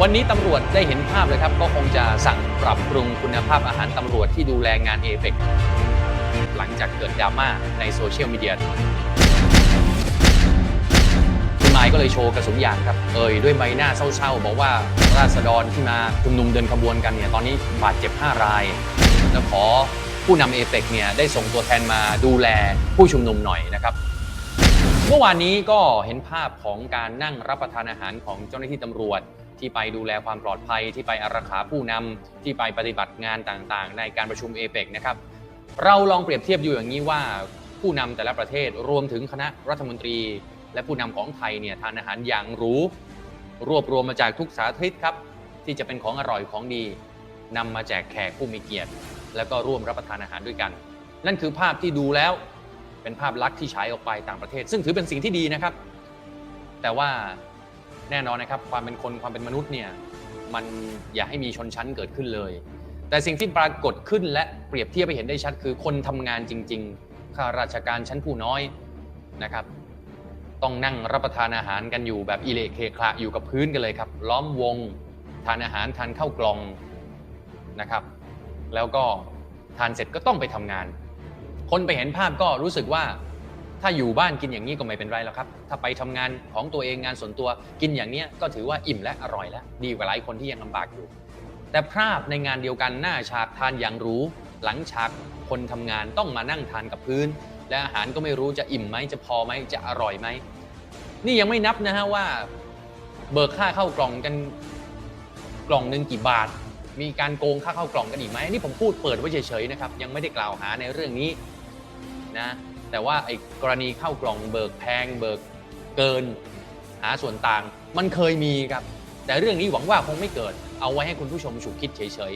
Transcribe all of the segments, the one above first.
วันนี้ตำรวจได้เห็นภาพเลยครับ ก็คงจะสั่งปรับปรุงคุณภาพอาหารตำรวจที่ดูแลงานเอเปกหลังจากเกิดดราม่าในโซเชียลมีเดียคุณไมค์ก็เลยโชว์กระสุนยางครับ เอ่ยด้วยใบหน้าเศร้าๆ บอกว่าราษฎรที่มาชุมนุมเดินขบวนกันเนี่ยตอนนี้บาดเจ็บ 5 ราย แล้วขอผู้นำเอเปกเนี่ยได้ส่งตัวแทนมาดูแลผู้ชุมนุมหน่อยนะครับเมื่อวานนี้ก็เห็นภาพของการนั่งรับประทานอาหารของเจ้าหน้าที่ตำรวจ ที่ไปดูแลความปลอดภัย ที่ไปอารักขาผู้นำที่ไปปฏิบัติงานต่างๆ ในการประชุมเอเปกนะครับ เราลองเปรียบเทียบอยู่อย่างนี้ว่าผู้นำแต่ละประเทศรวมถึงคณะรัฐมนตรี และผู้นำของไทยเนี่ยทานอาหารอย่างรู้ รวบรวมมาจากทุกสาธิตครับ ที่จะเป็นของอร่อยของดีนำมาแจกแขกผู้มีเกียรติ แล้วก็ร่วมรับประทานอาหารด้วยกัน นั่นคือภาพที่ดูแล้วเป็นภาพลักษณ์ที่ฉายออกไปต่างประเทศ ซึ่งถือเป็นสิ่งที่ดีนะครับ แต่ว่า แน่นอนนะครับ ความเป็นคนความเป็นมนุษย์เนี่ยมันอย่าให้มีชนชั้นเกิดขึ้นเลย แต่สิ่งที่ปรากฏขึ้นและเปรียบเทียบไปเห็นได้ชัดคือคนทำงานจริง ๆ ข้าราชการชั้นผู้น้อยนะครับ ต้องนั่งรับประทานอาหารกันอยู่แบบอิเลเคคละอยู่กับพื้นกันเลยครับ ล้อมวงทานอาหารทานข้าวกล่องนะครับ แล้วก็ทานเสร็จก็ต้องไปทำงาน คนไปเห็นภาพก็รู้สึกว่า ถ้าอยู่บ้านกินอย่างนี้ก็ไม่เป็นไรแล้วครับ ถ้าไปทำงานของตัวเองงานส่วนตัวกินอย่างนี้ก็ถือว่าอิ่มและอร่อยแล้ว ดีกว่าหลายคนที่ยังลำบากอยู่ แต่ภาพในงานเดียวกันหน้าฉากทานอย่างรู้ หลังฉากคนทำงานต้องมานั่งทานกับพื้น และอาหารก็ไม่รู้จะอิ่มไหมจะพอไหมจะอร่อยไหมนี่ยังไม่นับนะฮะว่า เบิกค่าเข้ากล่องกันกล่องหนึ่งกี่บาท มีการโกงค่าเข้ากล่องกันอีกไหมนนี่ผมพูดเปิดไว้เฉยๆนะครับยังไม่ได้กล่าวหาในเรื่องนี้นะ แต่ว่าไอ้กรณีเข้ากล่องเบิกแพงเบิกเกิน หาส่วนต่าง มันเคยมีครับ แต่เรื่องนี้หวังว่าคงไม่เกิด เอาไว้ให้คุณผู้ชมฉุกคิดเฉย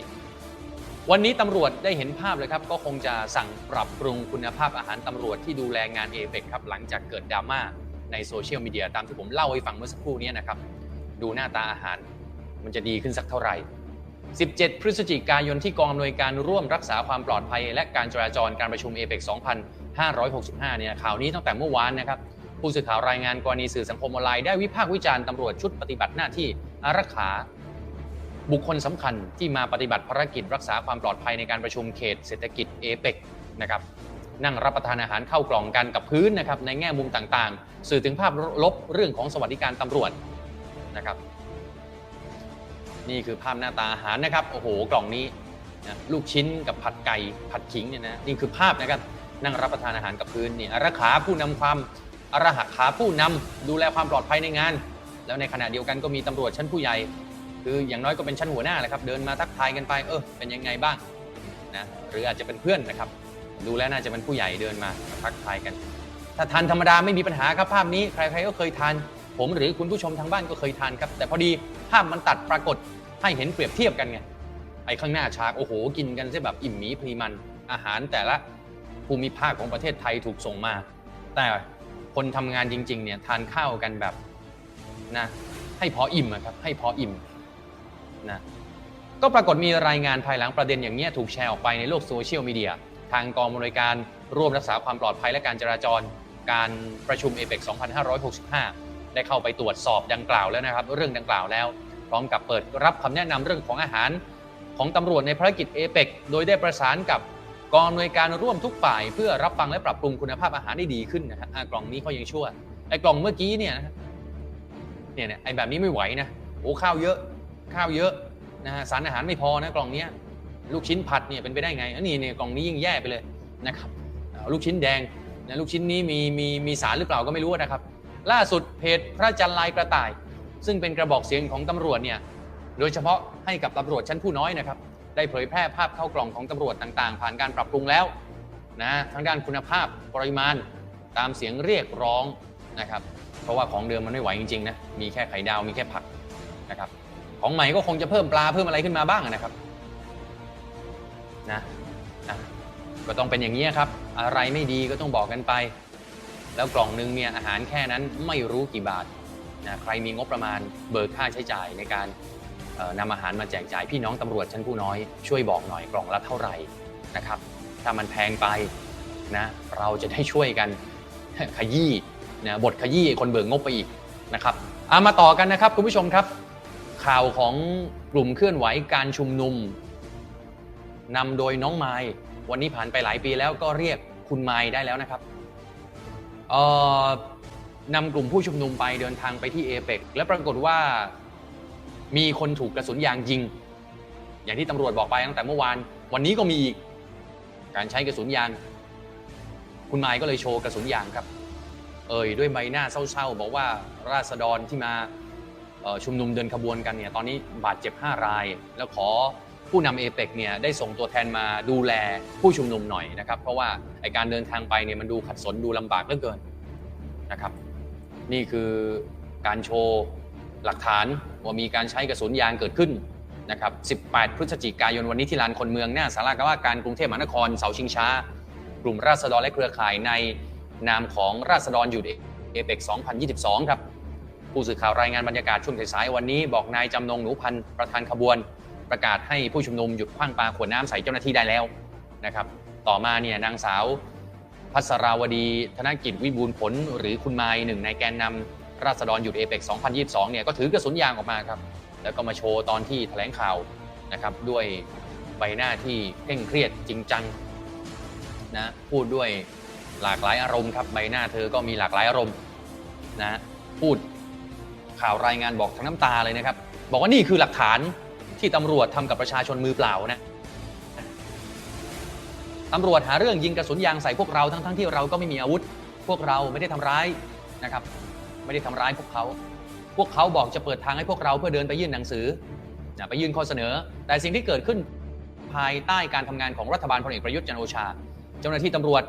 ๆ วันนี้ตำรวจได้เห็นภาพเลยครับ ก็คงจะสั่งปรับปรุงคุณภาพอาหารตำรวจที่ดูแลงานเอเปกครับหลังจากเกิดดราม่าในโซเชียลมีเดียตามที่ผมเล่าให้ฟังเมื่อสักครู่นี้นะครับ ดูหน้าตาอาหาร มันจะดีขึ้นสักเท่าไหร่ 17 พฤศจิกายนที่กองอำนวยการร่วมรักษาความปลอดภัย และการจราจรการประชุมเอเปก 2565 เนี่ยข่าวนี้ตั้งแต่เมื่อวานนะครับ ผู้สื่อข่าวรายงานกรณีสื่อสังคมออนไลน์ได้วิพากษ์วิจารณ์ตำรวจชุดปฏิบัติหน้าที่อารักขา บุคคลสำคัญที่มาปฏิบัติภารกิจรักษาความปลอดภัยในการประชุมเขตเศรษฐกิจเอเปกนะครับนั่งรับประทานอาหารเข้ากล่องกันกับพื้นนะครับในแง่มุมต่างๆ สื่อถึงภาพลบเรื่องของสวัสดิการตำรวจนะครับนี่คือภาพหน้าตาอาหารนะครับโอ้โหกล่องนี้นะลูกชิ้นกับผัดไก่ผัดขิงเนี่ยนะนี่คือภาพนะครับ นั่งรับประทานอาหารกับพื้นนี่อารักขาผู้นำความอารักขาผู้นำดูแลความปลอดภัยในงาน แล้วในขณะเดียวกันก็มีตำรวจชั้นผู้ใหญ่ คืออย่างน้อยก็เป็นชั้นหัวหน้าแหละครับ เดินมาทักทายกันไป เออเป็นยังไงบ้างนะหรืออาจจะเป็นเพื่อนนะครับ ดูแล้วน่าจะเป็นผู้ใหญ่เดินมาทักทายกัน ถ้าทานธรรมดาไม่มีปัญหาครับภาพนี้ใครๆก็เคยทาน ผมหรือคุณผู้ชมทางบ้านก็เคยทานครับ แต่พอดีภาพมันตัดปรากฏให้เห็นเปรียบเทียบกันไงไอ้ข้างหน้าฉากโอ้โหกินกันซะแบบอิ่มหมีพรีมันอาหารแต่ละ ภูมิภาคของประเทศไทยถูกส่งมา แต่คนทำงานจริง ๆ เนี่ยทานข้าวกันแบบนะให้พออิ่มครับให้พออิ่มนะก็ปรากฏมีรายงานภายหลังประเด็นอย่างเงี้ถูกแชร์ออกไปในโลกโซเชียลมีเดียทางกองบริการร่วมรักษาความปลอดภัยและการจราจร การประชุมเอเปก2565 ได้เข้าไปตรวจสอบดังกล่าวแล้วนะครับ เรื่องดังกล่าวแล้ว พร้อมกับเปิดรับคำแนะนำเรื่องของอาหารของตำรวจในภารกิจเอเปกโดยได้ประสานกับ กองอำนวยการร่วมทุกฝ่ายเพื่อรับฟังและปรับปรุงคุณภาพอาหารได้ดีขึ้นนะครับอ่ากล่องนี้เขายังชั่วไอ้กล่องเมื่อกี้เนี่ยนะเนี่ยเนี่ยไอ้แบบนี้ไม่ไหวนะโอ้ข้าวเยอะข้าวเยอะนะฮะสารอาหารไม่พอนะกล่องเนี้ยลูกชิ้นผัดเนี่ยเป็นไปได้ไงอันนี้เนี่ยกล่องนี้ยิ่งแย่ไปเลยนะครับอ่าลูกชิ้นแดงนะลูกชิ้นนี้มีมีมีสารหรือเปล่าก็ไม่รู้นะครับ ล่าสุดเพจพระจันทร์ลายกระต่าย ซึ่งเป็นกระบอกเสียงของตำรวจเนี่ยโดยเฉพาะให้กับตำรวจชั้นผู้น้อยนะครับ ได้เผยแพร่ภาพเข้ากล่องของตำรวจต่างๆ ผ่านการปรับปรุงแล้วนะทั้งด้านคุณภาพปริมาณตามเสียงเรียกร้องนะครับ เพราะว่าของเดิมมันไม่ไหวจริงๆนะมีแค่ไข่ดาวมีแค่ผักนะครับ ของใหม่ก็คงจะเพิ่มปลาเพิ่มอะไรขึ้นมาบ้างนะครับนะนะก็ต้องเป็นอย่างนี้ครับ อะไรไม่ดีก็ต้องบอกกันไป แล้วกล่องนึงเนี่ยอาหารแค่นั้นไม่รู้กี่บาทนะใครมีงบประมาณเบิกค่าใช้จ่ายในการ นำอาหารมาแจกจ่ายพี่น้องตำรวจชั้นผู้น้อยช่วยบอกหน่อยกล่องละเท่าไหร่นะครับ ถ้ามันแพงไปนะเราจะได้ช่วยกันขยี้นะบทขยี้คนเบิกงบไปอีกนะครับเอามาต่อกันนะครับคุณผู้ชมครับ ข่าวของกลุ่มเคลื่อนไหวการชุมนุมนำโดยน้องไม้วันนี้ผ่านไปหลายปีแล้วก็เรียกคุณไม้ได้แล้วนะครับนำกลุ่มผู้ชุมนุมไปเดินทางไปที่เอเปกและปรากฏว่า มีคนถูกกระสุนยางยิง อย่างที่ตำรวจบอกไปตั้งแต่เมื่อวาน วันนี้ก็มีอีก การใช้กระสุนยาง คุณไม้ก็เลยโชว์กระสุนยางครับ เอ่ยด้วยใบหน้าเศร้าๆ บอกว่าราษฎรที่มาชุมนุมเดินขบวนกันเนี่ยตอนนี้บาดเจ็บ 5 ราย แล้วขอผู้นำเอเปกเนี่ยได้ส่งตัวแทนมาดูแลผู้ชุมนุมหน่อยนะครับ เพราะว่าไอการเดินทางไปเนี่ยมันดูขัดสนดูลำบากเหลือเกินนะครับ นี่คือการโชว์ หลักฐานว่ามีการใช้กระสุนยางเกิดขึ้นนะครับ 18 พฤศจิกายนวันนี้ที่ลานคนเมืองหน้าสารากว่าการกรุงเทพมหานครเสาชิงช้า กลุ่มราษฎรและเครือข่ายในนามของราษฎรหยุดเอเปก2022 ครับ ผู้สื่อข่าวรายงานบรรยากาศช่วงสายๆวันนี้บอกนายจำนงหนูพันธ์ประธานขบวน ประกาศให้ผู้ชุมนุมหยุดคว้างปาขวดน้ำใส่เจ้าหน้าที่ได้แล้วนะครับ ต่อมาเนี่ยนางสาวพัสราวดี ธนกิจวิบูลผล หรือคุณไม้หนึ่งในแกนนำ ราษฎรหยุดเอเปก2022 เนี่ยก็ถือกระสุนยางออกมาครับ แล้วก็มาโชว์ตอนที่แถลงข่าวนะครับ ด้วยใบหน้าที่เคร่งเครียดจริงจังนะพูดด้วยหลากหลายอารมณ์ครับใบหน้าเธอก็มีหลากหลายอารมณ์นะพูดข่าวรายงานบอกทั้งน้ำตาเลยนะครับ บอกว่านี่คือหลักฐานที่ตำรวจทำกับประชาชนมือเปล่านะตำรวจหาเรื่องยิงกระสุนยางใส่พวกเราทั้งๆทที่เราก็ไม่มีอาวุธ พวกเราไม่ได้ทำร้ายนะครับ ไม่ได้ทำร้ายพวกเขา พวกเขาบอกจะเปิดทางให้พวกเราเพื่อเดินไปยื่นหนังสือนะไปยื่นข้อเสนอ แต่สิ่งที่เกิดขึ้นภายใต้การทำงานของรัฐบาลพลเอกประยุทธ์จันโอชา เจ้าหน้าที่ตำรวจ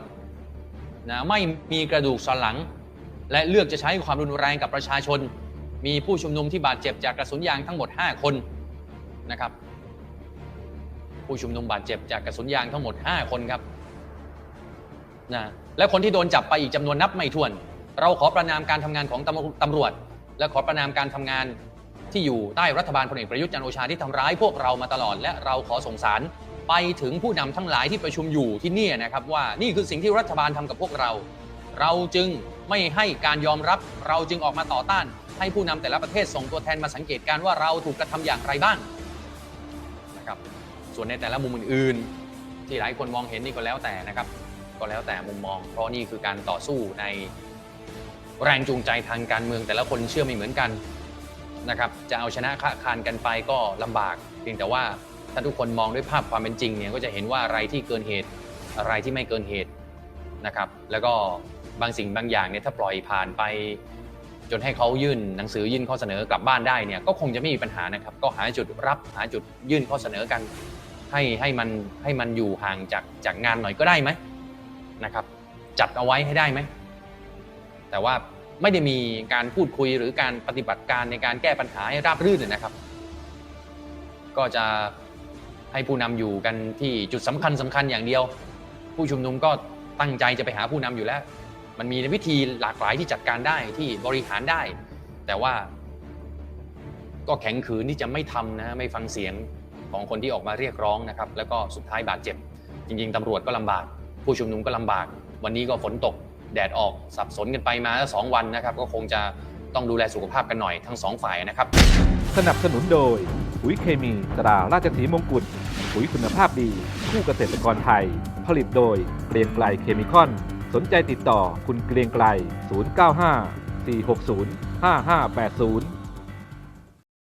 นะไม่มีกระดูกสันหลัง และเลือกจะใช้ความรุนแรงกับประชาชน มีผู้ชุมนุมที่บาดเจ็บจากกระสุนยางทั้งหมด 5 คนนะครับ ผู้ชุมนุมบาดเจ็บจากกระสุนยางทั้งหมด 5 คนครับนะและคนที่โดนจับไปอีกจำนวนนับไม่ถ้วน เราขอประนามการทำงานของตำรวจ และขอประนามการทำงานที่อยู่ใต้รัฐบาลพลเอกประยุทธ์จันโอชาที่ทำร้ายพวกเรามาตลอด และเราขอส่งสารไปถึงผู้นำทั้งหลายที่ประชุมอยู่ที่นี่นะครับ ว่านี่คือสิ่งที่รัฐบาลทำกับพวกเรา เราจึงไม่ให้การยอมรับ เราจึงออกมาต่อต้าน ให้ผู้นำแต่ละประเทศส่งตัวแทนมาสังเกตการว่าเราถูกกระทำอย่างไรบ้างนะครับส่วนในแต่ละมุมอื่นๆ ที่หลายคนมองเห็นนี่ก็แล้วแต่นะครับ ก็แล้วแต่มุมมอง เพราะนี่คือการต่อสู้ใน แรงจูงใจทางการเมืองแต่ละคนเชื่อไม่เหมือนกันนะครับจะเอาชนะค้าคานกันไปก็ลำบาก เพียงแต่ว่าถ้าทุกคนมองด้วยภาพความเป็นจริงเนี่ยก็จะเห็นว่าอะไรที่เกินเหตุอะไรที่ไม่เกินเหตุนะครับแล้วก็บางสิ่งบางอย่างเนี่ยถ้าปล่อยผ่านไป จนให้เขายื่นหนังสือยื่นข้อเสนอกลับบ้านได้เนี่ยก็คงจะไม่มีปัญหานะครับ ก็หาจุดรับหาจุดยื่นข้อเสนอกัน ให้ให้มันให้มันอยู่ห่างจากจากงานหน่อยก็ได้ไหมนะครับจัดเอาไว้ให้ได้ไหม แต่ว่าไม่ได้มีการพูดคุยหรือการปฏิบัติการในการแก้ปัญหาให้ราบรื่นเลยนะครับ ก็จะให้ผู้นำอยู่กันที่จุดสำคัญสำคัญอย่างเดียว ผู้ชุมนุมก็ตั้งใจจะไปหาผู้นำอยู่แล้ว มันมีวิธีหลากหลายที่จัดการได้ที่บริหารได้ แต่ว่า ก็แข็งขืนที่จะไม่ทำนะไม่ฟังเสียงของคนที่ออกมาเรียกร้องนะครับ แล้วก็สุดท้ายบาดเจ็บ จริง ๆตำรวจก็ลำบาก ผู้ชุมนุมก็ลำบาก วันนี้ก็ฝนตก แดดออกสับสนกันไปมาสองวันนะครับ ก็คงจะต้องดูแลสุขภาพกันหน่อยทั้งสองฝ่ายนะครับ สนับสนุนโดยปุ๋ยเคมีตราราชสีมงกุฎปุ๋ยคุณภาพดี คู่เกษตรกรไทย ผลิตโดยเกรียงไกลเคมีคอน สนใจติดต่อคุณเกรียงไกล 095 460 5580